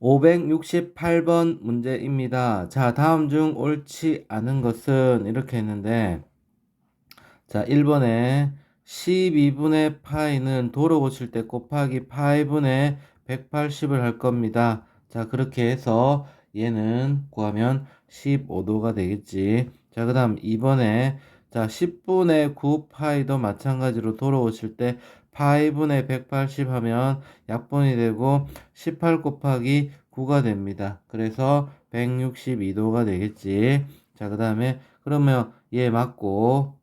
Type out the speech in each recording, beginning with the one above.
568번 문제입니다. 자, 다음 중 옳지 않은 것은 이렇게 했는데, 자, 1번에 12분의 파이는 도로 고칠 때 곱하기 파이분의 180을 할 겁니다. 자, 그렇게 해서 얘는 구하면 15도가 되겠지. 자, 그 다음 2번에 자, 10분의 9 파이도 마찬가지로 도로 고칠 때 파이분의 180 하면 약분이 되고 18 곱하기 9가 됩니다. 그래서 162도가 되겠지. 자, 그 다음에 그러면 얘 맞고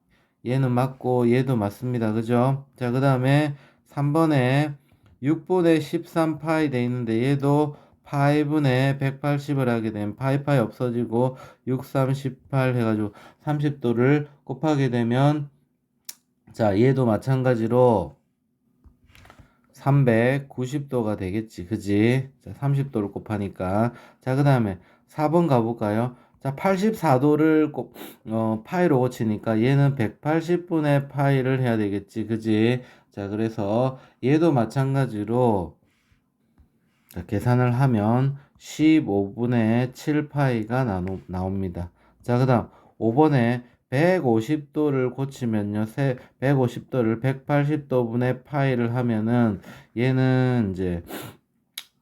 얘는 맞고 얘도 맞습니다. 그죠? 자, 그 다음에 3번에 6분의 13파이 돼 있는데 얘도 파이분의 180을 하게 되면 파이파이 없어지고 6, 3, 18 해가지고 30도를 곱하게 되면 자 얘도 마찬가지로 390도가 되겠지. 그지? 자 30도를 곱하니까. 자 그 다음에 4번 가볼까요? 자 84도를 곱, 어, 파이로 고치니까 얘는 180분의 파이를 해야 되겠지. 그지? 자 그래서 얘도 마찬가지로 자, 계산을 하면 15분의 7파이가 나누, 나옵니다. 자, 그 다음 5번에 150도를 고치면요. 150도를 180도분의 파이를 하면은 얘는 이제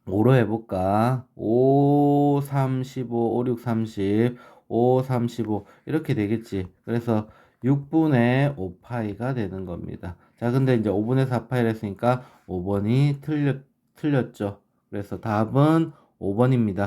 5로 해볼까? 5, 35, 5, 6, 30, 5, 35 이렇게 되겠지. 그래서 6분의 5파이가 되는 겁니다. 자, 근데 이제 5분의 4파이를 했으니까 5번이 틀렸, 틀렸죠. 그래서 답은 5번입니다.